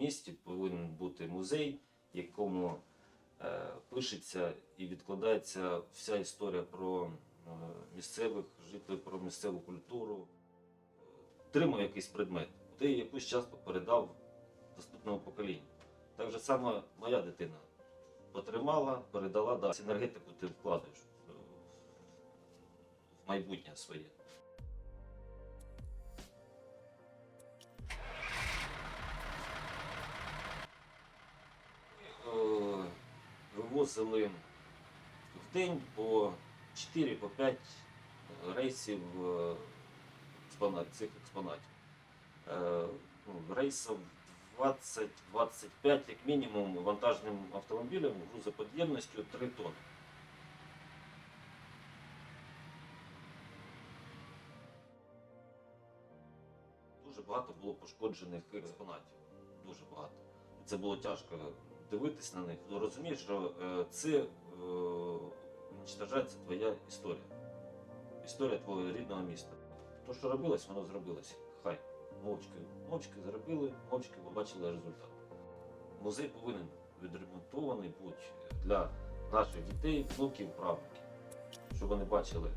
місті повинен бути музей, в якому е, пишеться і відкладається вся історія про е, місцевих жителів, про місцеву культуру. Тримав якийсь предмет, ти якусь часто передав наступному поколінню. Так же само моя дитина потримала, передала, да, енергетику ти вкладаєш е, в майбутнє своє. Вивозили в день по 4-5 рейсів е, експонат, цих експонатів. Е, ну, Рейсів 20-25, як мінімум, вантажним автомобілем грузоподємністю 3 тонни. Дуже багато було пошкоджених експонатів. Дуже багато. Це було тяжко дивитись на них. Ну, розумієш, що е, це е, уничтожається твоя історія. Історія твого рідного міста. То, що робилось, воно зробилось. Хай. Мовчки, мовчки зробили, мовчки побачили результат. Музей повинен відремонтований бути для наших дітей, внуків, правнуків, щоб вони бачили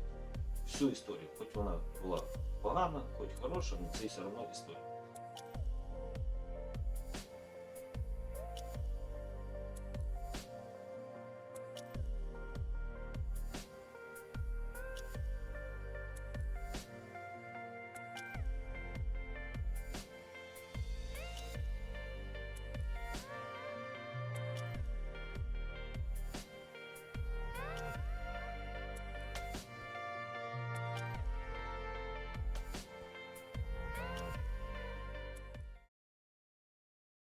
всю історію. Хоч вона була погана, хоч хороша, але це все одно історія.